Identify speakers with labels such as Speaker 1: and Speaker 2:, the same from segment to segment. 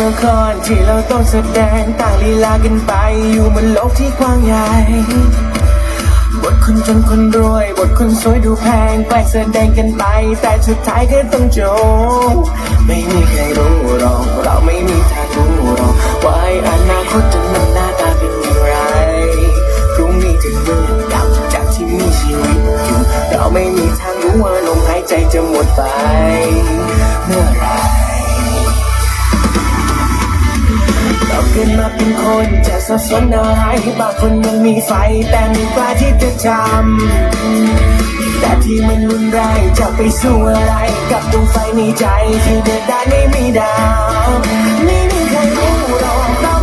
Speaker 1: ละครที่เราต้องแสดงต่างลีลากันไปอยู่บนโลกที่กว้างใหญ่ บทคนจนคนรวย บทคนสวยดูแพงแกล้งแสดงกันไป แต่สุดท้ายก็ต้องจบไม่มีใครรู้หรอกเราไม่มีทางรู้หรอกว่าไอ้อนาคตจะมันหน้าตาเป็นอย่างไรพรุ่งนี้จะเมื่อดับจากที่มีชีวิตอยู่เราไม่มีทางรู้ว่าลมหายใจจะหมดไป เมื่อไร เกิดมาเป็นคนจะสับสนอะไรบางคนยังมีไฟแต่มีกล้าที่จะจำแต่ที่มันรุนแรงจะไปสู้อะไร กับดวงไฟในใจที่เดินได้ไม่มีดาวไม่มีใครรู้หรอกเรา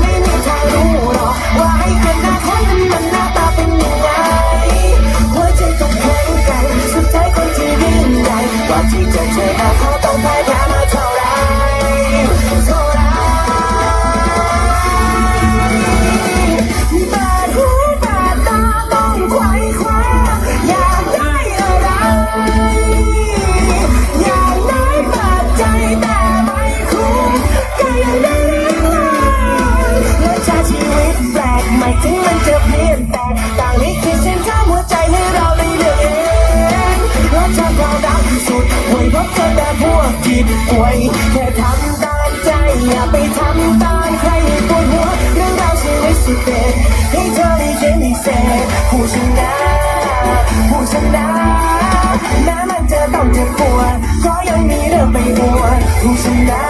Speaker 1: จผู้ชนะผู้ชนะแม้มันจะต้องเจ็บปวดก็ยังมีเรื่องไปอวดผู้ชนะ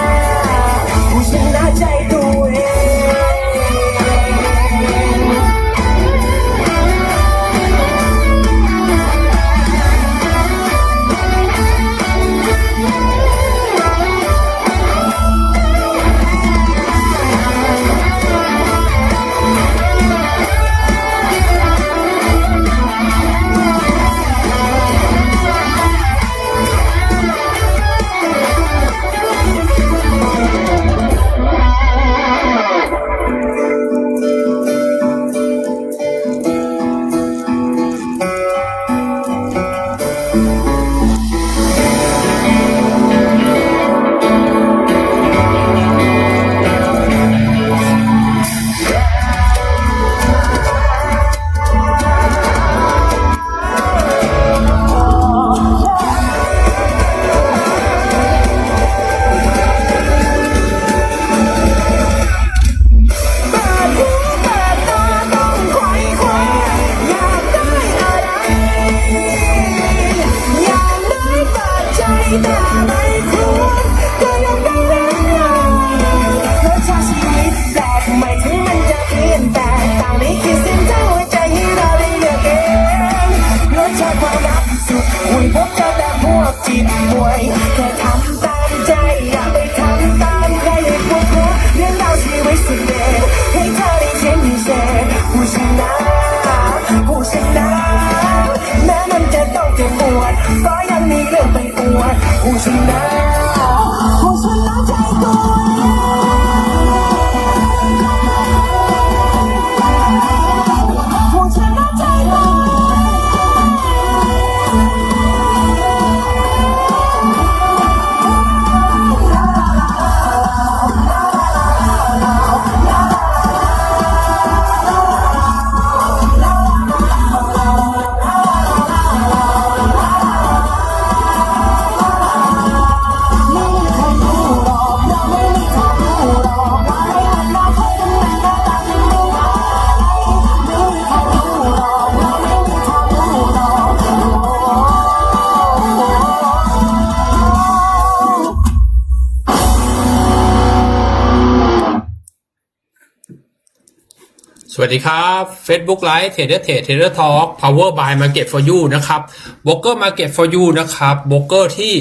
Speaker 1: สดีครับ
Speaker 2: Facebook Live Trader Trade Trader Talk Power by Market for You นะครับ b r o k e r Market for You นะครับ b r o k e r ที่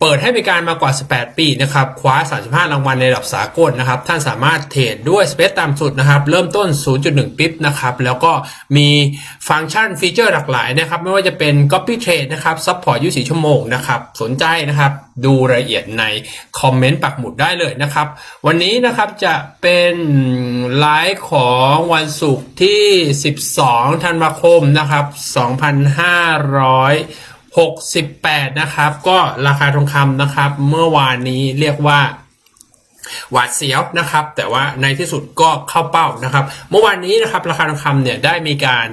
Speaker 2: เปิดให้บริการมากว่า 18 ปีนะครับ คว้า 35 รางวัลในระดับสากลนะครับ ท่านสามารถเทรดด้วยสเปซต่ำสุดนะครับ เริ่มต้น 0.1 ปิ๊บนะครับ แล้วก็มีฟังก์ชันฟีเจอร์หลากหลายนะครับ ไม่ว่าจะเป็น Copy Trade นะครับ Support 24ชั่วโมงนะครับ สนใจนะครับ ดูรายละเอียดในคอมเมนต์ปักหมุดได้เลยนะครับ วันนี้นะครับจะเป็นไลฟ์ของวันศุกร์ที่ 12 ธันวาคมนะครับ 2,500 68 นะครับ ก็ราคาทองคำนะครับ เมื่อวานนี้เรียกว่าหวาดเสียวนะครับ แต่ว่าในที่สุดก็เข้าเป้านะครับ เมื่อวานนี้นะครับ ราคาทองคำเนี่ยได้มีการ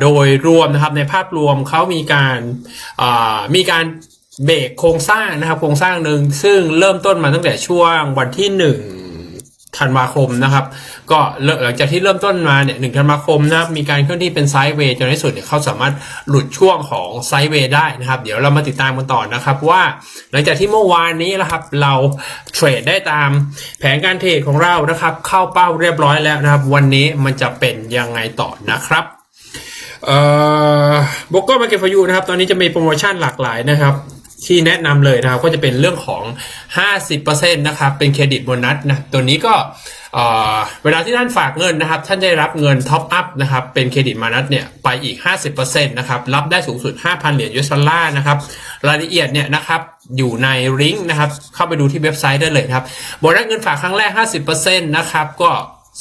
Speaker 2: โดยรวมนะครับในภาพรวมเขามีการมีการเบรกโครงสร้างนะครับ โครงสร้างหนึ่งซึ่งเริ่มต้นมาตั้งแต่ช่วงวันที่หนึ่ง ธันวาคมนะครับ ก็หลังจากที่เริ่มต้นมาเนี่ยหนึ่งธันวาคมนะครับมีการเคลื่อนที่เป็นไซด์เวย์จนในสุดเนี่ยเขาสามารถหลุดช่วงของไซด์เวย์ได้นะครับ เดี๋ยวเรามาติดตามกันต่อนะครับว่า หลังจากที่เมื่อวานนี้นะครับ เราเทรดได้ตามแผนการเทรดของเรานะครับ เข้าเป้าเรียบร้อยแล้วนะครับ วันนี้มันจะเป็นยังไงต่อนะครับเอ่อโบโก้มาเก็ตฟอยูนะครับ ตอนนี้จะมีโปรโมชั่นหลากหลายนะครับ ที่แนะนำเลยนะครับก็จะเป็นเรื่องของ 50%นะครับเป็นเครดิตโบนัสนะตัวนี้ก็เวลาที่ท่านฝากเงินนะครับ ท่านได้รับเงินท็อปอัพนะครับเป็นเครดิตโบนัสเนี่ยไปอีก 50%นะครับรับได้สูงสุด 5,000 เหรียญยูเอสดอลลาร์นะครับรายละเอียดเนี่ยนะครับอยู่ในลิงก์นะครับเข้าไปดูที่เว็บไซต์ได้เลยครับโบนัสเงินฝากครั้งแรก 50%นะครับก็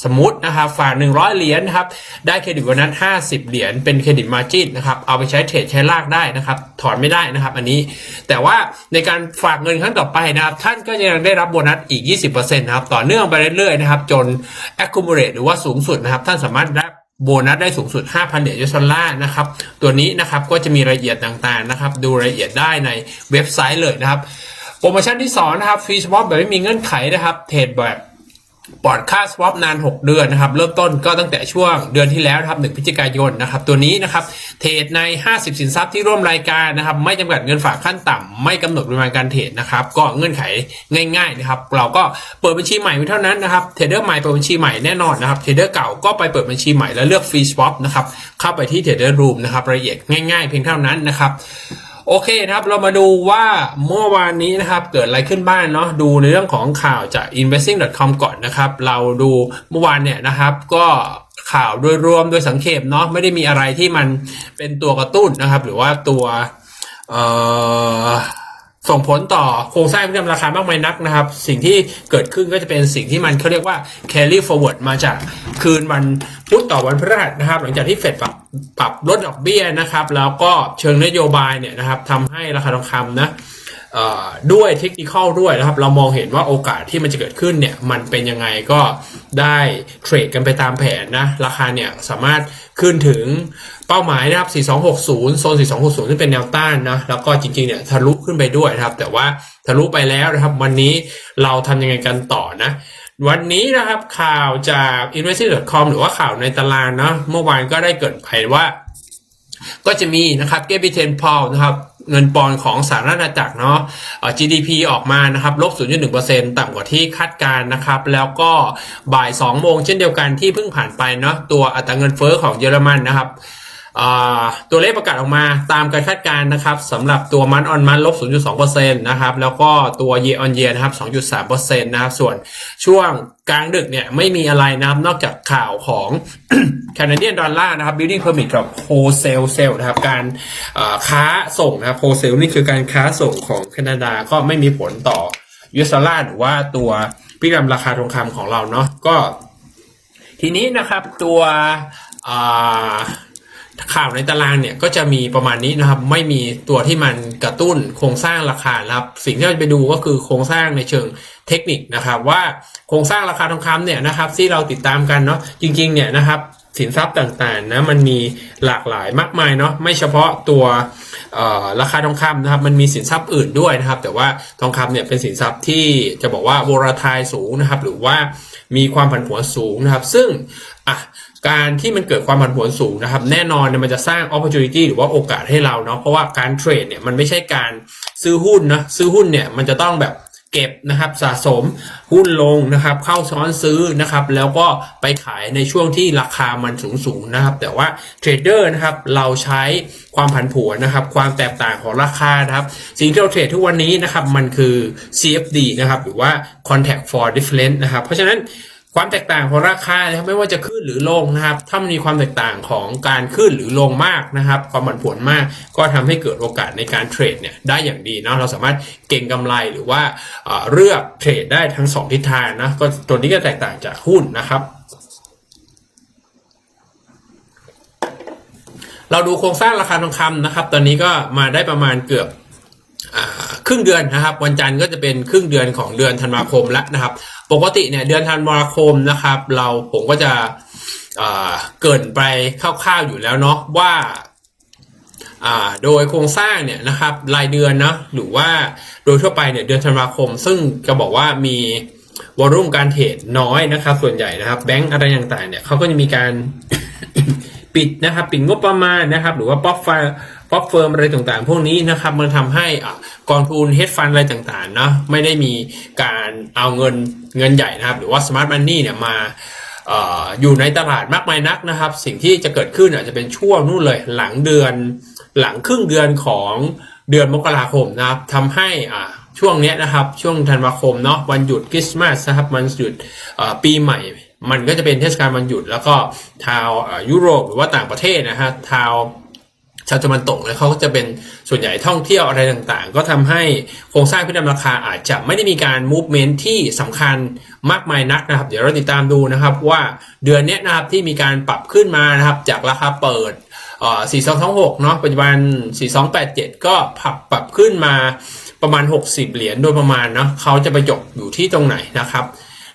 Speaker 2: สมมตินะครับฝาก100 เหรียญนะครับ ได้เครดิตวันนั้น 50 เหรียญเป็นเครดิตมาจินนะครับเอาไปใช้เทรดใช้ลากได้นะครับ ถอนไม่ได้นะครับ อันนี้แต่ว่าในการฝากเงินครั้งต่อไปนะครับ ท่านก็ยังได้รับโบนัสอีก 20%นะครับ ต่อเนื่องไปเรื่อยๆนะครับ จน accumulate หรือว่าสูงสุดนะครับ ท่านสามารถได้โบนัสได้สูงสุด 5,000 เหรียญยูเอสดอลลาร์นะครับ ตัวนี้นะครับก็จะมีรายละเอียดต่างๆนะครับ ดูรายละเอียดได้ในเว็บไซต์เลยนะครับ โปรโมชั่นที่สองนะครับฟรีสวอปแบบไม่มีเงื่อนไขนะครับเทรดแบบ ปลอดค่า swap นาน 6 เดือนนะครับ เริ่มต้นก็ตั้งแต่ช่วงเดือนที่แล้วนะครับ1พฤศจิกายนนะครับ ตัวนี้นะครับ เทรดใน 50 สินทรัพย์ที่ร่วมรายการนะครับ ไม่จำกัดเงินฝากขั้นต่ำไม่กำหนดปริมาณการเทรดนะครับ ก็เงื่อนไขง่าย ๆนะครับ เราก็เปิดบัญชีใหม่ไว้เท่านั้นนะครับเทรดเดอร์ใหม่เปิดบัญชีใหม่แน่นอนนะครับเทรดเดอร์เก่าก็ไปเปิดบัญชีใหม่แล้วเลือก free swap นะครับเข้าไปที่ trader room นะครับรายละเอียดง่ายๆ เพียงเท่านั้นนะครับ โอเคนะครับเรามาดูว่าเมื่อวานนี้นะครับเกิดอะไรขึ้นบ้างเนาะดูในเรื่องของข่าวจาก investing.com ก่อนนะครับ เราดูเมื่อวานเนี่ยนะครับ ก็ข่าวโดยรวมโดยสังเขปเนาะไม่ได้มีอะไรที่มันเป็นตัวกระตุ้นนะครับ หรือว่าตัวเอ่อ ส่งผลต่อโครงสร้างเรื่องราคามากมายนักนะครับ สิ่งที่เกิดขึ้นก็จะเป็นสิ่งที่มันเขาเรียกว่า carry forward มาจากคืนวันพุธต่อวันพฤหัสนะครับ หลังจากที่เฟดปรับปรับลดดอกเบี้ยนะครับ แล้วก็เชิงนโยบายเนี่ยนะครับทำให้ราคาทองคำนะ ด้วยเทคนิคอลด้วยนะครับ เรามองเห็นว่าโอกาสที่มันจะเกิดขึ้นเนี่ย มันเป็นยังไงก็ได้เทรดกันไปตามแผนนะ ราคาเนี่ยสามารถขึ้นถึงเป้าหมายนะครับ 4260 โซน 4260ที่เป็นแนวต้านนะ แล้วก็จริงๆ เนี่ยทะลุขึ้นไปด้วยนะครับ แต่ว่าทะลุไปแล้วนะครับ วันนี้เราทำยังไงกันต่อนะ วันนี้นะครับข่าวจาก investing.com หรือว่าข่าวในตารางนะเมื่อวานก็ได้เกิดไปว่า ก็จะมีนะครับเกบิเทนพอลนะครับ เงินปอนของสหรัฐอาณาจักรเนาะ GDP ออกมานะครับลบ 0.1%ต่ำกว่าที่คาดการนะครับ แล้วก็บ่าย 2 โมงเช่นเดียวกันที่เพิ่งผ่านไปเนาะตัวอัตราเงินเฟ้อของเยอรมันนะครับ ตัวเลขประกาศออกมาตามการคาดการณ์นะครับสำหรับตัวมันออนมันลบ 0.2%นะครับแล้วก็ตัว year on year นะครับ 2.3%นะครับส่วนช่วงกลางดึกเนี่ยไม่มีอะไรนะครับนอกจากข่าวของ Canadian Dollar นะครับ building permit กับ wholesale sale นะครับการค้าส่งนะครับ wholesale นี่คือการค้าส่งของแคนาดาก็ไม่มีผลต่อ US dollar หรือว่าตัวพิกรมราคาทองคำของเราเนาะก็ ทีนี้นะครับตัว ข่าวในตารางเนี่ยก็จะมีประมาณนี้นะครับ ไม่มีตัวที่มันกระตุ้นโครงสร้างราคาครับ สิ่งที่เราจะไปดูก็คือโครงสร้างในเชิงเทคนิคนะครับ ว่าโครงสร้างราคาทองคำเนี่ยนะครับ ที่เราติดตามกันเนาะจริงๆเนี่ยนะครับ สินทรัพย์ต่างๆนะมันมีหลากหลายมากมายเนาะไม่เฉพาะตัวราคาทองคำนะครับมันมีสินทรัพย์อื่นด้วยนะครับ แต่ว่าทองคำเนี่ยเป็นสินทรัพย์ที่จะบอกว่าโวลาทายสูงนะครับ หรือว่ามีความผันผวนสูงนะครับ ซึ่งอะการที่มันเกิดความผันผวนสูงนะครับ แน่นอนเนี่ยมันจะสร้าง opportunity หรือว่าโอกาสให้เราเนาะเพราะว่าการเทรดเนี่ยมันไม่ใช่การซื้อหุ้นนะซื้อหุ้นเนี่ยมันจะต้องแบบ เก็บนะครับสะสมหุ้นลงนะครับ เข้าซ้อนซื้อนะครับ แล้วก็ไปขายในช่วงที่ราคามันสูงสูงๆนะครับ แต่ว่าเทรดเดอร์นะครับเราใช้ความผันผวนนะครับ ความแตกต่างของราคานะครับ สิ่งที่เราเทรดทุกวันนี้นะครับมันคือ CFD นะครับ หรือว่า Contact for Difference นะครับ เพราะฉะนั้น ความแตกต่างของราคานะครับไม่ว่าจะขึ้นหรือลงนะครับ ถ้ามันมีความแตกต่างของการขึ้นหรือลงมากนะครับ ความผันผวนมาก ก็ทำให้เกิดโอกาสในการเทรดเนี่ยได้อย่างดีเนาะเราสามารถเก่งกำไรหรือว่าเลือกเทรดได้ทั้งสองทิศทางนะก็ตัวนี้ก็แตกต่างจากหุ้นนะครับเราดูโครงสร้างราคาทองคำนะครับ ตอนนี้ก็มาได้ประมาณเกือบอครึ่งเดือนนะครับ วันจันทร์ก็จะเป็นครึ่งเดือนของเดือนธันวาคมแล้วนะครับ ปกติเนี่ยเดือนธันวาคมนะครับ เราผมก็จะเกินไปคร่าวๆอยู่แล้วเนาะว่าอ่าโดยโครงสร้างเนี่ยนะครับรายเดือนนะหรือว่าโดยทั่วไปเนี่ยเดือนธันวาคม ซึ่งจะบอกว่ามีวอลุ่มการเทรดน้อยนะครับ ส่วนใหญ่นะครับแบงก์อะไรต่างๆเนี่ยเขาก็จะมีการปิดนะครับ ปิดงบประมาณนะครับ หรือว่าป๊อปไฟ ป๊อปเฟิร์มอะไรต่างๆ พวกนี้นะครับมันทำให้กองทุนเฮดฟันอะไรต่างๆนะไม่ได้มีการเอาเงินเงินใหญ่นะครับ หรือว่าสมาร์ทมันนี่เนี่ยมาอยู่ในตลาดมากมายนักนะครับ สิ่งที่จะเกิดขึ้นอาจจะเป็นช่วงนู่นเลยหลังเดือนหลังครึ่งเดือนของเดือนมกราคมนะครับทำให้อ่าช่วงนี้นะครับช่วงธันวาคมเนาะวันหยุดคริสต์มาสนะครับวันหยุดปีใหม่ มันก็จะเป็นเทศกาลวันหยุด แล้วก็ชาวยุโรปหรือว่าต่างประเทศนะฮะชาว ชาวตะวันตกเนี่ยเขาก็จะเป็นส่วนใหญ่ท่องเที่ยวอะไรต่างๆ ก็ทำให้โครงสร้างพิจารณาราคาอาจจะไม่ได้มีการ movement ที่สำคัญมากมายนักนะครับ เดี๋ยวเราติดตามดูนะครับว่าเดือนนี้นะครับที่มีการปรับขึ้นมานะครับจากราคาเปิดเอ่อ4226 เนาะปัจจุบัน 4287 ก็ปรับปรับขึ้นมาประมาณ 60 เหรียญโดยประมาณเนาะเขาจะไปจบอยู่ที่ตรงไหนนะครับ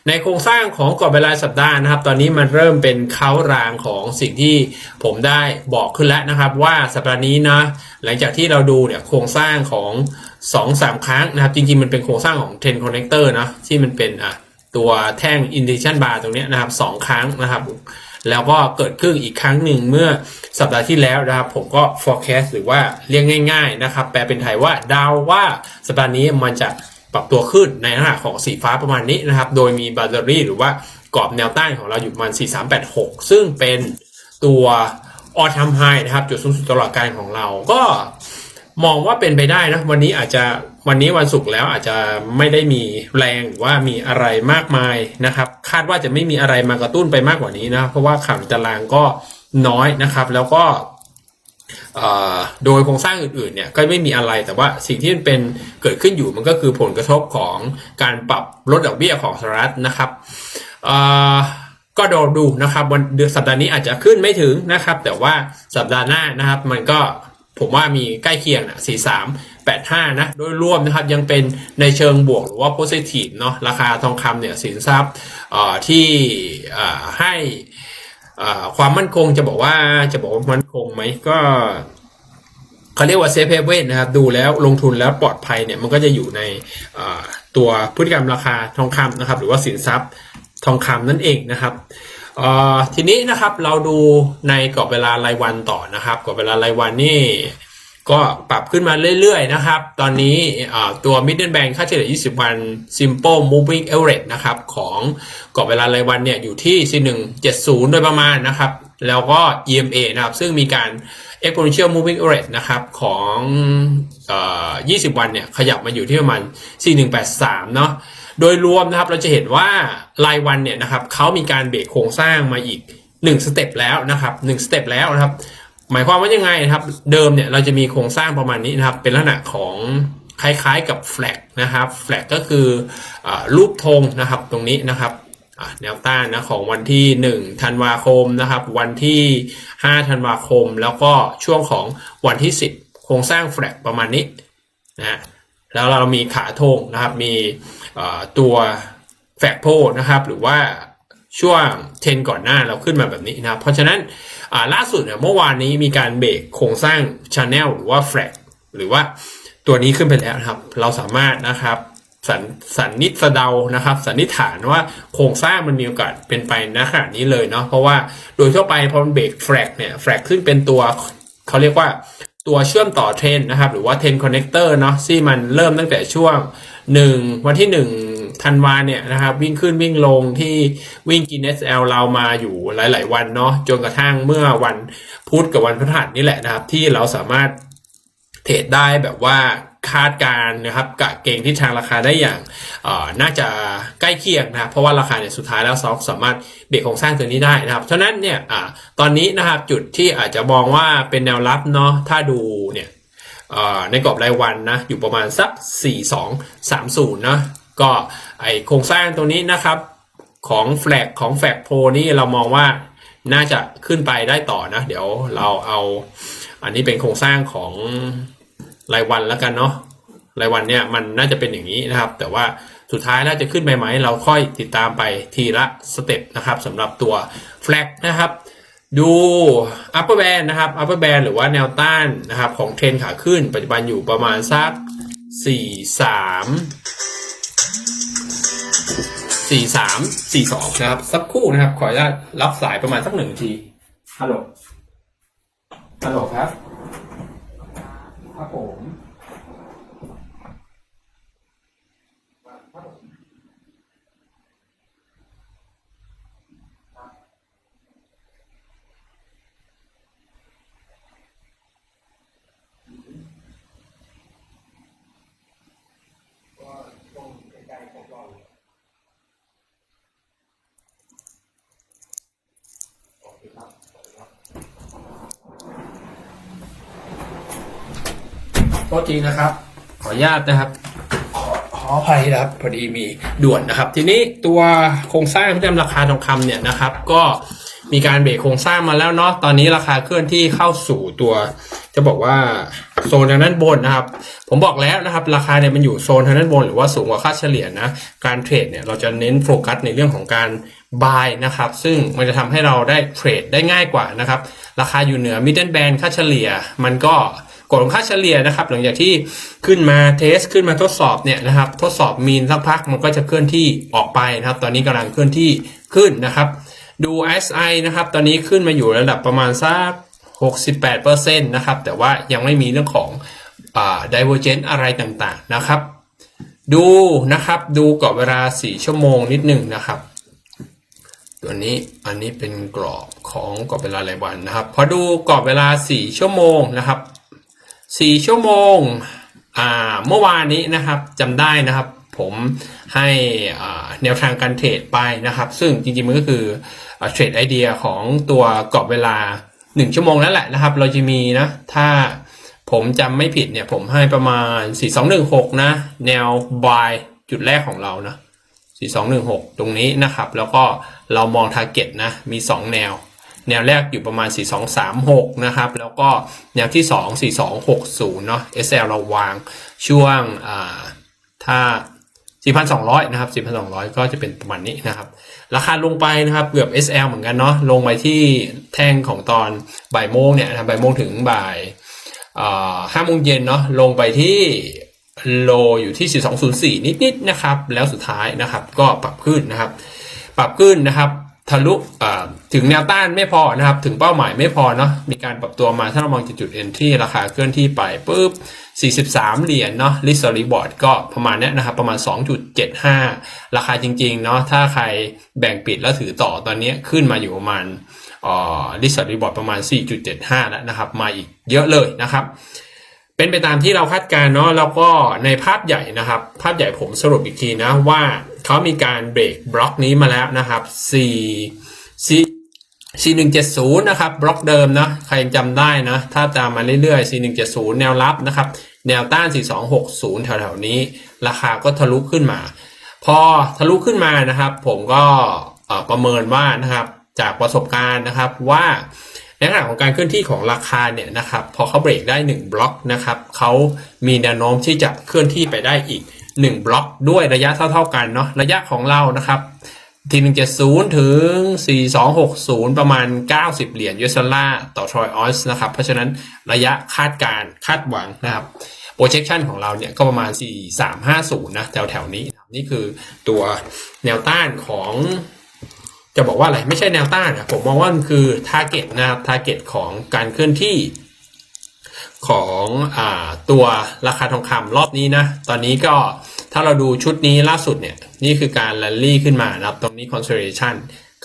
Speaker 2: ในโครงสร้างของกรอบเวลาสัปดาห์นะครับ ตอนนี้มันเริ่มเป็นเขารางของสิ่งที่ผมได้บอกขึ้นแล้วนะครับ ว่าสัปดาห์นี้นะหลังจากที่เราดูเนี่ยโครงสร้างของ2-3ครั้งนะครับ จริงๆมันเป็นโครงสร้างของ Ten Connector นะที่มันเป็นอะตัวแท่ง Indication Bar ตรงนี้นะครับสองครั้งนะครับแล้วก็เกิดขึ้นอีกครั้งหนึ่งเมื่อสัปดาห์ที่แล้วนะครับ ผมก็ forecast หรือว่าเรียกง่าย ๆ นะครับ แปลเป็นไทยว่าดาวว่าสัปดาห์นี้มันจะ ปรับตัวขึ้นในลักษณะของสีฟ้าประมาณนี้นะครับ โดยมีบาร์รี่หรือว่ากรอบแนวต้านของเราอยู่ประมาณ 4386 ซึ่งเป็นตัวออทามไฮนะครับ จุดสูงสุดตลอดการของเราก็มองว่าเป็นไปได้นะ วันนี้อาจจะวันนี้วันศุกร์แล้วอาจจะไม่ได้มีแรงหรือว่ามีอะไรมากมายนะครับ คาดว่าจะไม่มีอะไรมากระตุ้นไปมากกว่านี้นะ เพราะว่าข่าวตารางก็น้อยนะครับ แล้วก็ โดยโครงสร้างอื่นๆเนี่ยก็ไม่มีอะไรแต่ว่าสิ่งที่มันเป็นเกิดขึ้นอยู่มันก็คือผลกระทบของการปรับลดดอกเบี้ยของสหรัฐนะครับก็ดอดูนะครับวันเดือนสัปดาห์นี้อาจจะขึ้นไม่ถึงนะครับ แต่ว่าสัปดาห์หน้านะครับ มันก็ผมว่ามีใกล้เคียงนะ43 85นะ โดยรวมนะครับยังเป็นในเชิงบวกหรือว่า positive เนาะราคาทองคำเนี่ยสินทรัพย์ที่ให้ ความมั่นคงจะบอกว่าจะบอกว่ามั่นคงไหมก็เขาเรียกว่าเซฟเฮเว่นนะครับดูแล้วลงทุนแล้วปลอดภัยเนี่ยมันก็จะอยู่ในตัวพฤติกรรมราคาทองคำนะครับ หรือว่าสินทรัพย์ทองคำนั่นเองนะครับทีนี้นะครับเราดูในกรอบเวลารายวันต่อนะครับกรอบเวลารายวันนี่ ก็ปรับขึ้นมาเรื่อยๆนะครับ ตอนนี้ตัว Middle Bank ค่าเฉลี่ย 20 วัน Simple Moving Average นะครับของกรอบเวลารายวันเนี่ยอยู่ที่ 4170 โดยประมาณนะครับ แล้วก็ EMA นะครับ ซึ่งมีการ Exponential Moving Average นะครับของอ20 วันเนี่ยขยับมาอยู่ที่ประมาณ 4183 เนาะโดยรวมนะครับเราจะเห็นว่ารายวันเนี่ยนะครับเขามีการเบรกโครงสร้างมาอีก 1 สเต็ปแล้วนะครับ1สเต็ปแล้วนะครับ หมายความว่ายังไงนะครับ เดิมเนี่ยเราจะมีโครงสร้างประมาณนี้นะครับ เป็นลักษณะของคล้ายๆกับแฟลกนะครับแฟลกก็คืออรูปธงนะครับตรงนี้นะครับแนวต้านนะของวันที่ 1 ธันวาคมนะครับ วันที่ 5 ธันวาคม แล้วก็ช่วงของวันที่ 10 โครงสร้างแฟลกประมาณนี้นะแล้วเรามีขาธงนะครับ มีตัวแฟกโพนะครับ หรือว่าช่วงเทนก่อนหน้าเราขึ้นมาแบบนี้นะครับ เพราะฉะนั้น ล่าสุดเนี่ยเมื่อวานนี้มีการเบรกโครงสร้างช n แนลหรือว่าแฟลกหรือว่าตัวนี้ขึ้นไปแล้วนะครับ เราสามารถนะครับสันสันนิษเดานะครับ สันนิษฐานว่าโครงสร้างมันมีโอกาสเป็นไปณขณะนี้เลยเนาะเพราะว่าโดยทั่วไปพอมันเบรกแฟลกเนี่ยแฟลกขึ้นเป็นตัวเขาเรียกว่าตัวเชื่อมต่อเทรนนะครับ หรือว่าเทรนคอนเนคเตอร์เนาะที่มันเริ่มตั้งแต่ช่วง 1 วันที่ 1 ธันวาเนี่ยนะครับวิ่งขึ้นวิ่งลงที่วิ่งกิน SL เรามาอยู่หลาย ๆ วันเนาะจนกระทั่งเมื่อวันพุธกับวันพฤหัสนี่แหละนะครับที่เราสามารถเทรดได้แบบว่าคาดการนะครับกะเกงที่ทางราคาได้อย่างออน่าจะใกล้เคียงนะครับเพราะว่าราคาเนี่ยสุดท้ายแล้วซอกสามารถเบรกโครงสร้างตัวนี้ได้นะครับฉะนั้นเนี่ยอตอนนี้นะครับจุดที่อาจจะมองว่าเป็นแนวรับเนาะถ้าดูเนี่ยในกรอบรายวันนะอยู่ประมาณสัก 4 2 3 0นะ ก็ไอโครงสร้างตรงนี้นะครับของแฟลกของแฟลกโพนี่เรามองว่าน่าจะขึ้นไปได้ต่อนะ เดี๋ยวเราเอา อันนี้เป็นโครงสร้างของรายวันแล้วกันเนาะรายวันเนี่ยมันน่าจะเป็นอย่างนี้นะครับ แต่ว่าสุดท้ายแล้วจะขึ้นไปไหม เราค่อยติดตามไปทีละสเต็ปนะครับสำหรับตัว flag นะครับ ดู upper band นะครับ upper band หรือว่าแนวต้านนะครับของเทรนขาขึ้น ปัจจุบันอยู่ประมาณสัก 43 43 42นะครับ สักครู่นะครับ ขออนุญาตรับสายประมาณสักหนึ่งนาทีฮัลโหลฮัลโหลครับครับผม โทษทีนะครับ ขออนุญาตนะครับ ขอขออภัยนะครับ พอดีมีด่วนนะครับ ทีนี้ตัวโครงสร้างที่ทำราคาทองคำเนี่ยนะครับ ก็มีการเบรกโครงสร้างมาแล้วเนาะ ตอนนี้ราคาเคลื่อนที่เข้าสู่ตัว จะบอกว่าโซนทางด้านบนนะครับ ผมบอกแล้วนะครับ ราคาเนี่ยมันอยู่โซนทางด้านบนหรือว่าสูงกว่าค่าเฉลี่ยนะ การเทรดเนี่ยเราจะเน้นโฟกัสในเรื่องของการ buy นะครับ ซึ่งมันจะทำให้เราได้เทรดได้ง่ายกว่านะครับ ราคาอยู่เหนือ middle band ค่าเฉลี่ย มันก็ กดของค่าเฉลี่ยนะครับ หลังจากที่ขึ้นมาเทสขึ้นมาทดสอบเนี่ยนะครับ ทดสอบมีนสักพักมันก็จะเคลื่อนที่ออกไปนะครับ ตอนนี้กำลังเคลื่อนที่ขึ้นนะครับ ดู SI นะครับ ตอนนี้ขึ้นมาอยู่ระดับประมาณสัก68%นะครับ แต่ว่ายังไม่มีเรื่องของอ่า divergence อะไรต่างๆนะครับ ดูนะครับ ดูกรอบเวลา 4 ชั่วโมงนิดหนึ่งนะครับ ตัวนี้อันนี้เป็นกรอบของกรอบเวลารายวันนะครับ พอดูกรอบเวลา 4 ชั่วโมงนะครับ 4ชั่วโมงอ่าเมื่อวานนี้นะครับจำได้นะครับ ผมให้แนวทางการเทรดไปนะครับ ซึ่งจริงๆมันก็คือเทรดไอเดียของตัวกรอบเวลา 1 ชั่วโมงนั่นแหละนะครับ เราจะมีนะถ้าผมจำไม่ผิดเนี่ยผมให้ประมาณ 4216 นะ แนว buy จุดแรกของเรานะ4216 ตรงนี้นะครับ แล้วก็เรามอง target นะมี 2 แนว แนวแรกอยู่ประมาณ 4236 นะครับ แล้วก็แนวที่ 2 4260 เนาะ SL เราวางช่วงอ่าถ้า 4,200 นะครับ 4,200 ก็จะเป็นประมาณนี้นะครับ ราคาลงไปนะครับเกือบ SL เหมือนกันเนาะลงไปที่แท่งของตอนบ่ายโมงเนี่ยนะครับบ่ายโมงถึงบ่ายห้าโมงเย็นเนาะลงไปที่โลอยู่ที่ 4204 นิดๆนะครับ แล้วสุดท้ายนะครับก็ปรับขึ้นนะครับ ปรับขึ้นนะครับ ทะลุถึงแนวต้านไม่พอนะครับ ถึงเป้าหมายไม่พอเนาะมีการปรับตัวมาถ้าเรามองจากจุด entry ราคาเคลื่อนที่ไปปุ๊บ 43 เหรียญเนาะ risk reward ก็ประมาณนี้นะครับ ประมาณ 2.75 ราคาจริงๆเนาะถ้าใครแบ่งปิดแล้วถือต่อตอนนี้ขึ้นมาอยู่ประมาณอ่า risk reward ประมาณ 4.75 แล้วนะครับ มาอีกเยอะเลยนะครับ เป็นไปตามที่เราคาดการณ์เนาะแล้วก็ในภาพใหญ่นะครับ ภาพใหญ่ผมสรุปอีกทีนะว่าเขามีการเบรกบล็อกนี้มาแล้วนะครับ4 4 4170นะครับบล็อกเดิมนะใครยังจำได้นะถ้าตามมาเรื่อยๆ4170แนวรับนะครับ แนวต้าน 4260 แถวๆนี้ ราคาก็ทะลุขึ้นมา พอทะลุขึ้นมานะครับ ผมก็ประเมินว่านะครับจากประสบการณ์นะครับว่า ในขณะของการเคลื่อนที่ของราคาเนี่ยนะครับพอเขาเบรกได้ 1 บล็อกนะครับเขามีแนวโน้มที่จะเคลื่อนที่ไปได้อีก 1 บล็อกด้วยระยะเท่า ๆกันเนาะระยะของเรานะครับทีหนึ่งเจ็ดศูนย์ถึงสี่สองหกศูนย์ประมาณเก้าสิบเหรียญยูเอสดอลลาร์ต่อทรอยออนซ์นะครับ เพราะฉะนั้นระยะคาดการคาดหวังนะครับ projection ของเราเนี่ยก็ประมาณ4350นะแถวแถวนี้ นี่คือตัวแนวต้านของ จะบอกว่าอะไรไม่ใช่แนวต้านนะผมมองว่ามันคือ target นะครับ target ของการเคลื่อนที่ของอตัวราคาทองคำรอบนี้นะ ตอนนี้ก็ถ้าเราดูชุดนี้ล่าสุดเนี่ย นี่คือการแรลลี่ขึ้นมานะครับ ตรงนี้ consolidation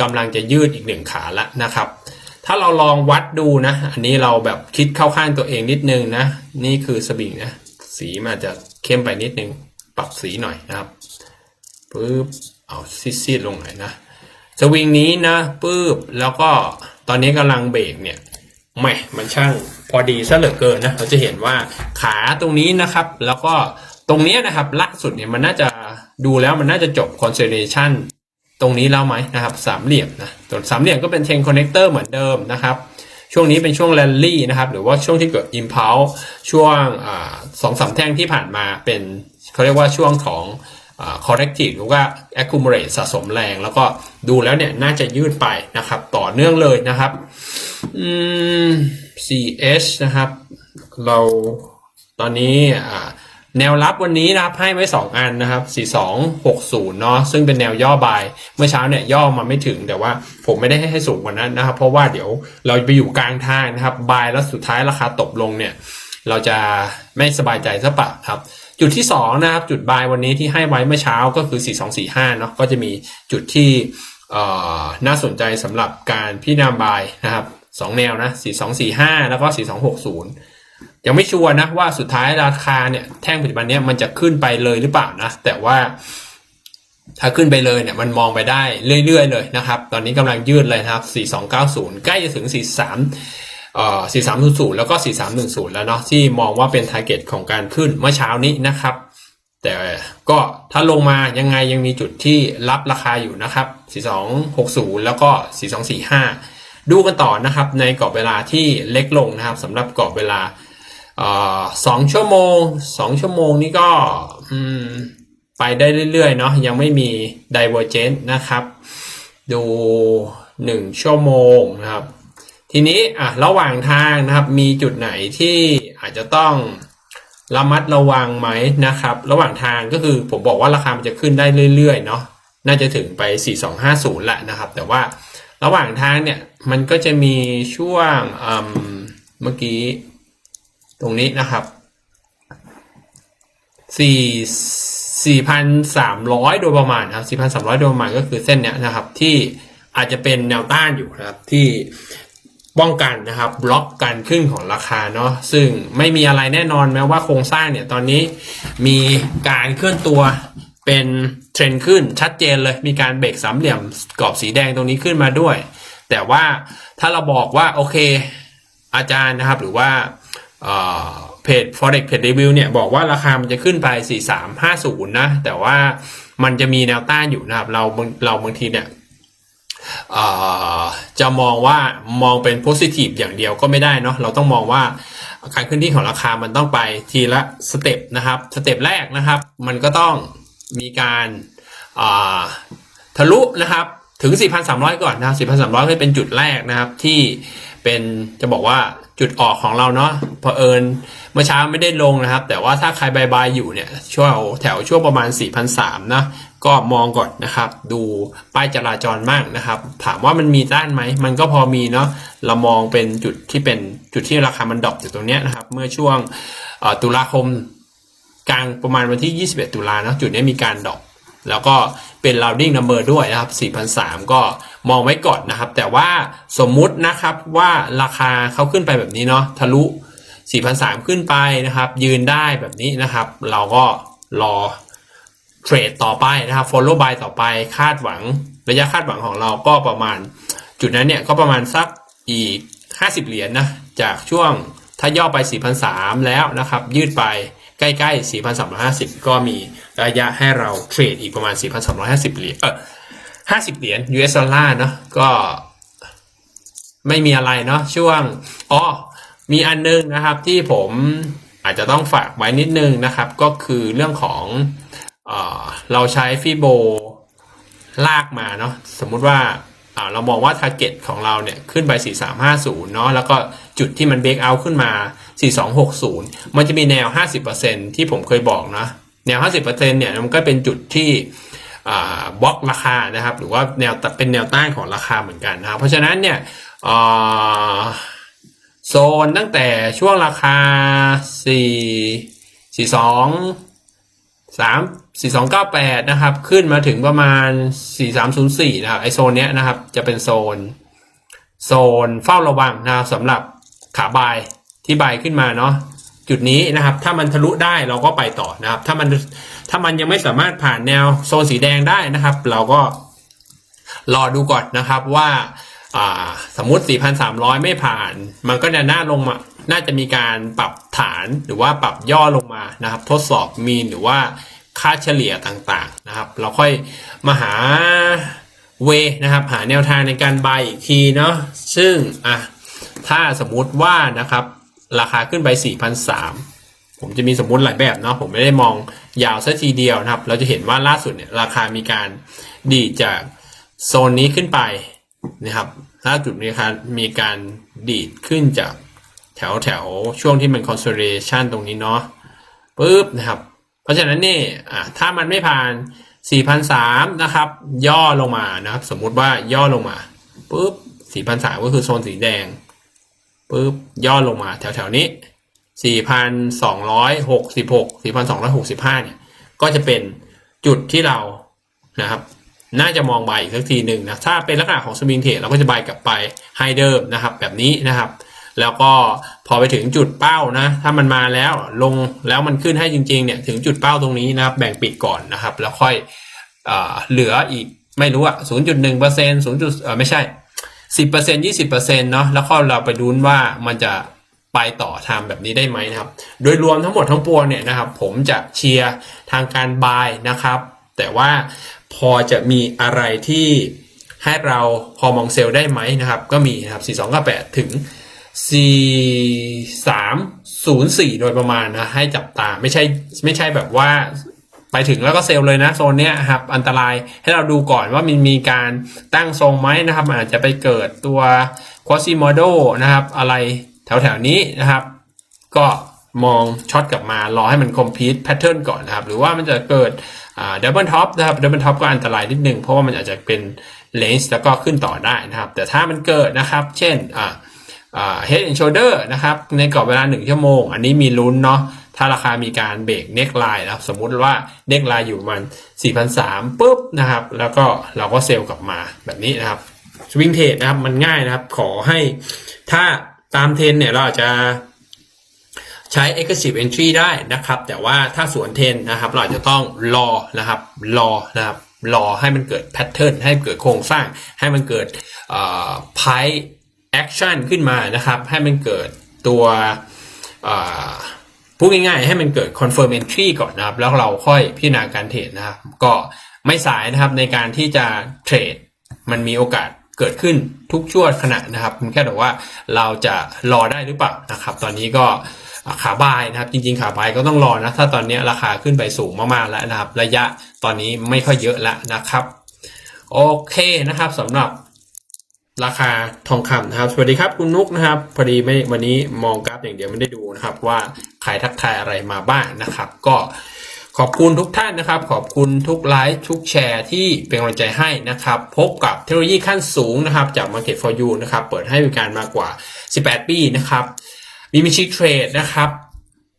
Speaker 2: กำลังจะยืดอีกหนึ่งขาล้วนะครับ ถ้าเราลองวัดดูนะ อันนี้เราแบบคิดเข้าข้างตัวเองนิดนึงนะ นี่คือสบิงนะ สีมันอาจจะเข้มไปนิดนึง ปรับสีหน่อยนะครับปึ๊บเอาซีดๆลงหน่อยนะ สวิงนี้นะปึ๊บแล้วก็ตอนนี้กำลังเบรกเนี่ยแหม่มันช่างพอดีซะเหลือเกินนะเราจะเห็นว่าขาตรงนี้นะครับ แล้วก็ตรงนี้นะครับล่าสุดเนี่ยมันน่าจะดูแล้วมันน่าจะจบ consolidation ตรงนี้แล้วไหมนะครับสามเหลี่ยมนะส่วนสามเหลี่ยมก็เป็น chain connector เหมือนเดิมนะครับ ช่วงนี้เป็นช่วงแรลลี่นะครับหรือว่าช่วงที่เกิด impulse ช่วงสองสามแท่งที่ผ่านมาเป็นเขาเรียกว่าช่วงของ อ่า corrective หรือว่า accumulate สะสมแรง แล้วก็ดูแล้วเนี่ยน่าจะยืดไปนะครับ ต่อเนื่องเลยนะครับอืม CH นะครับ เราตอนนี้อ่าแนวรับวันนี้นะครับให้ไว้ 2 อันนะครับ 4260 เนาะซึ่งเป็นแนวย่อบาย เมื่อเช้าเนี่ยย่อมาไม่ถึงแต่ว่าผมไม่ได้ให้ให้สูงกว่านั้นนะครับ เพราะว่าเดี๋ยวเราไปอยู่กลางทางนะครับบายแล้วสุดท้ายราคาตกลงเนี่ย เราจะไม่สบายใจสักปะครับ จุดที่2นะครับจุดบายวันนี้ที่ให้ไว้เมื่อเช้าก็คือ 4245เนาะก็จะมีจุดที่น่าสนใจสำหรับการพิจารณาบายนะครับสองแนวนะ4245 แล้วก็ 4260 ยังไม่ชัวร์นะว่าสุดท้ายราคาเนี่ยแท่งปัจจุบันเนี้ยมันจะขึ้นไปเลยหรือเปล่านะแต่ว่าถ้าขึ้นไปเลยเนี่ยมันมองไปได้เรื่อยๆเลยนะครับ ตอนนี้กำลังยืดเลยนะครับ4390 ใกล้จะถึง 43 4300 แล้วก็ 4310 แล้วเนาะที่มองว่าเป็น t a r g e t ของการขึ้นเมื่อเช้านี้นะครับ แต่ก็ถ้าลงมายังไงยังมีจุดที่รับราคาอยู่นะครับ 4260 แล้วก็ 4245 ดูกันต่อนะครับในกรอบเวลาที่เล็กลงนะครับสำหรับกรอบเวลาสองชั่วโมงสองชั่วโมงนี่ก็ไปได้เรื่อยๆเนาะยังไม่มี divergent นะครับ ดู 1 ชั่วโมงนะครับ ทีนี้อะระหว่างทางนะครับมีจุดไหนที่อาจจะต้องระมัดระวังไหมนะครับ ระหว่างทางก็คือผมบอกว่าราคามันจะขึ้นได้เรื่อยๆเนาะน่าจะถึงไป 4250แหละนะครับ แต่ว่าระหว่างทางเนี่ยมันก็จะมีช่วงเมื่อกี้ตรงนี้นะครับสี่สี่พันสามร้อยโดยประมาณครับสี่พันสามร้อยโดยประมาณก็คือเส้นเนี้ยนะครับที่อาจจะเป็นแนวต้านอยู่นะครับที่ ป้องกันนะครับบล็อกการขึ้นของราคาเนาะซึ่งไม่มีอะไรแน่นอนแม้ว่าโครงสร้างเนี่ยตอนนี้มีการเคลื่อนตัวเป็นเทรนด์ขึ้นชัดเจนเลยมีการเบรกสามเหลี่ยมกรอบสีแดงตรงนี้ขึ้นมาด้วย แต่ว่าถ้าเราบอกว่าโอเคอาจารย์นะครับหรือว่าเพจ forex เพจรีวิวเนี่ยบอกว่าราคามันจะขึ้นไป 4350 นะ แต่ว่ามันจะมีแนวต้านอยู่นะครับ เราเราบางทีเนี่ย จะมองว่ามองเป็น positive อย่างเดียวก็ไม่ได้เนาะเราต้องมองว่าการขึ้นที่ของราคามันต้องไปทีละสเต็ปนะครับสเต็ปแรกนะครับ มันก็ต้องมีการาทะลุนะครับถึง 4,300 ก่อนนะ4,300ก็เป็นจุดแรกนะครับ ที่เป็นจะบอกว่าจุดออกของเราเนาะเอิญเมื่อเช้าไม่ได้ลงนะครับ แต่ว่าถ้าใครบายบายอยู่เนี่ยช่วงแถวช่วงประมาณ 4,300นะ ก็มองก่อนนะครับ ดูป้ายจราจรมากนะครับ ถามว่ามันมีต้านไหม มันก็พอมีเนาะเรามองเป็นจุดที่เป็นจุดที่ราคามันดรอปอยู่ตรงเนี้ยนะครับ เมื่อช่วงตุลาคมกลางประมาณวันที่ 21 ตุลาเนอะจุดนี้มีการดรอปแล้วก็เป็น rounding number ด้วยนะครับ4,003ก็มองไว้ก่อนนะครับ แต่ว่าสมมุตินะครับว่าราคาเขาขึ้นไปแบบนี้เนาะทะลุ4,003ขึ้นไปนะครับ ยืนได้แบบนี้นะครับ เราก็รอ เทรดต่อไปนะครับ follow buy ต่อไปคาดหวัง ระยะคาดหวังของเราก็ประมาณ จุดนั้นเนี่ยก็ประมาณสักอีก 50 เหรียญนะจากช่วงถ้าย่อไป4,003แล้วนะครับ ยืดไปใกล้ๆ 4,350 ก็มีระยะให้เราเทรดอีกประมาณ 4,350 เหรียญเออ50 เหรียญ US ดอลลาร์เนาะก็ไม่มีอะไรเนาะช่วงอ๋อมีอันนึงนะครับที่ผมอาจจะต้องฝากไว้นิดนึงนะครับ ก็คือเรื่องของ เราใช้ฟีโบลากมาเนาะสมมุติว่าเรามองว่า target ของเราเนี่ยขึ้นไป 4350 เนาะแล้วก็จุดที่มัน break out ขึ้นมา 4260 มันจะมีแนว 50%ที่ผมเคยบอกนะแนว 50%เนี่ยมันก็เป็นจุดที่บล็อกราคานะครับ หรือว่าแนวเป็นแนวต้านของราคาเหมือนกันนะเพราะฉะนั้นเนี่ยโซนตั้งแต่ช่วงราคา 4 42สามสี่สองเก้าแปดนะครับ ขึ้นมาถึงประมาณสี่สามศูนย์สี่นะครับ ไอโซนเนี้ยนะครับ จะเป็นโซน โซนเฝ้าระวังนะครับสำหรับขาบายที่บายขึ้นมาเนาะ จุดนี้นะครับ ถ้ามันทะลุได้เราก็ไปต่อนะครับ ถ้ามันถ้ามันยังไม่สามารถผ่านแนวโซนสีแดงได้นะครับ เราก็รอดูก่อนนะครับว่าาสมมุติ 4,300 ไม่ผ่าน มันก็จะน่าลงมา น่าจะมีการปรับฐานหรือว่าปรับย่อลงมานะครับ ทดสอบมีนหรือว่า ค่าเฉลี่ยต่างๆนะครับ เราค่อยมาหาเวนะครับ หาแนวทางในการบายอีกทีเนาะซึ่งอะถ้าสมมุติว่านะครับ ราคาขึ้นไป 4,003ผมจะมีสมมุติหลายแบบเนาะผมไม่ได้มองยาวซะทีเดียวนะครับ เราจะเห็นว่าล่าสุดเนี่ยราคามีการดีจากโซนนี้ขึ้นไปนะครับล่าสุดมีการมีการดีดขึ้นจากแถวแถวช่วงที่มัน consolidation ตรงนี้เนาะปุ๊บนะครับ เพราะฉะนั้นเนี่ยถ้ามันไม่ผ่าน 4,003นะครับ ย่อลงมานะครับ สมมุติว่าย่อลงมาปุ๊บ4,003ก็คือโซนสีแดงปุ๊บย่อลงมาแถวแถวๆนี้ 4,266 4,265เนี่ยก็จะเป็นจุดที่เรานะครับ น่าจะมองใบอีกสักทีหนึ่งนะถ้าเป็นลักษณะของสวิงเทรดเราก็จะใบกลับไปไฮเดิมนะครับ แบบนี้นะครับ แล้วก็พอไปถึงจุดเป้านะ ถ้ามันมาแล้วลงแล้วมันขึ้นให้จริงๆเนี่ยถึงจุดเป้าตรงนี้นะครับ แบ่งปิดก่อนนะครับ แล้วค่อยเอเหลืออีกไม่รู้อะ0.1เปอร์เซ็นต์0จุดเออไม่ใช่10เปอร์เซ็นต์20เปอร์เซ็นต์เนาะแล้วก็เราไปดูว่ามันจะไปต่อทำแบบนี้ได้ไหมนะครับ โดยรวมทั้งหมดทั้งปวงเนี่ยนะครับ ผมจะเชียร์ทางการบายนะครับ แต่ว่าพอจะมีอะไรที่ให้เราพอมองเซลล์ได้ไหมนะครับ ก็มีนะครับ 4298 ถึง 4304 โดยประมาณนะ ให้จับตาไม่ใช่ไม่ใช่แบบว่าไปถึงแล้วก็เซลเลยนะโซนเนี้ยครับอันตรายให้เราดูก่อนว่ามันมีการตั้งทรงไหมนะครับ อาจจะไปเกิดตัว Quasimodo นะครับ อะไรแถวๆนี้นะครับ ก็มองช็อตกลับมารอให้มัน complete pattern ก่อนนะครับ หรือว่ามันจะเกิดดับเบิลท็อปนะครับดับเบิลท็อปก็อันตรายนิดนึงเพราะว่ามันอาจจะเป็นเลนส์แล้วก็ขึ้นต่อได้นะครับ แต่ถ้ามันเกิดนะครับ เช่นอ่า head and shoulder นะครับในกรอบเวลา 1 ชั่วโมง อันนี้มีลุ้นเนาะถ้าราคามีการเบรกเน็กไลน์นะครับสมมุติว่าเน็กไลน์อยู่มัน4,003ปุ๊บนะครับ แล้วก็เราก็เซลล์กลับมาแบบนี้นะครับสวิงเทรดนะครับมันง่ายนะครับ ขอให้ถ้าตามเทรนเนี่ยเราอาจจะใช้ aggressive entry ได้นะครับ แต่ว่าถ้าสวนเทรนนะครับ เราจะต้องรอนะครับ รอนะครับ รอให้มันเกิด pattern ให้เกิดโครงสร้าง ให้มันเกิดไพ เอ่อ price action ขึ้นมานะครับให้มันเกิดตัวพูดง่ายๆ ให้มันเกิด confirm entry ก่อนนะครับ แล้วเราค่อยพิจารณาการเทรดนะครับ ก็ไม่สายนะครับในการที่จะเทรดมันมีโอกาสเกิดขึ้นทุกช่วงขณะนะครับมันแค่แต่ว่าเราจะรอได้หรือเปล่านะครับ ตอนนี้ก็ขาบายนะครับ จริงๆ ขาบายก็ต้องรอนะ ถ้าตอนนี้ราคาขึ้นไปสูงมากๆแล้วนะครับ ระยะตอนนี้ไม่ค่อยเยอะแล้วนะครับ โอเคนะครับสำหรับ ราคาทองคำนะครับ สวัสดีครับคุณนุกนะครับ พอดีไม่วันนี้มองกราฟอย่างเดียวไม่ได้ดูนะครับ ว่าใครทักทายอะไรมาบ้างนะครับ ก็ขอบคุณทุกท่านนะครับ ขอบคุณทุกไลค์ทุกแชร์ที่เป็นกำลังใจให้นะครับ พบกับเทคโนโลยีขั้นสูงนะครับ จาก Market for You นะครับ เปิดให้บริการมากกว่า 18 ปีนะครับ มีบัญชีเทรดนะครับ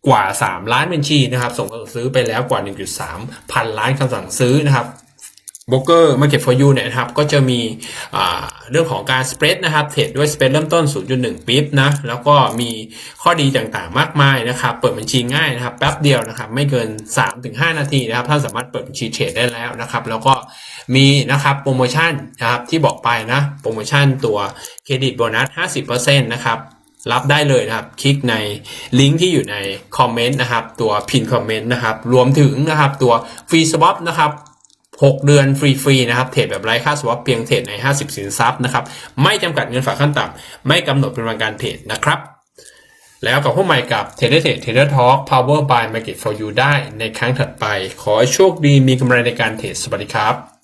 Speaker 2: กว่า 3 ล้านบัญชีนะครับ ส่งซื้อไปแล้วกว่า 1.3 พันล้านคำสั่งซื้อนะครับ บล็อกเกอร์ Market for You เนี่ยนะครับก็จะมีเรื่องของการสเปรดนะครับเทรดด้วยสเปรดเริ่มต้น 0.1ปิ๊บนะแล้วก็มีข้อดีต่างๆมากมายนะครับ เปิดบัญชีง่ายนะครับแป๊บเดียวนะครับ ไม่เกิน 3-5 นาทีนะครับท่านสามารถเปิดบัญชีเทรดได้แล้วนะครับ แล้วก็มีนะครับโปรโมชั่นนะครับที่บอกไปนะโปรโมชั่นตัวเครดิตโบนัส 50%นะครับรับได้เลยนะครับ คลิกในลิงก์ที่อยู่ในคอมเมนต์นะครับ ตัวพินคอมเมนต์นะครับ รวมถึงนะครับ ตัวฟรีสวอปนะครับ 6 เดือนฟรีๆนะครับเทรดแบบไร้ค่าสวอปเพียงเทรดใน 50 สินทรัพย์นะครับไม่จำกัดเงินฝากขั้นต่ำไม่กำหนดเป็นวันการเทรดนะครับแล้วกับพวกใหม่กับ t r a d e r Trade Trader Talk Power by Market for You ได้ในครั้งถัดไป ขอให้โชคดีมีกำไรในการเทรดสวัสดีครับ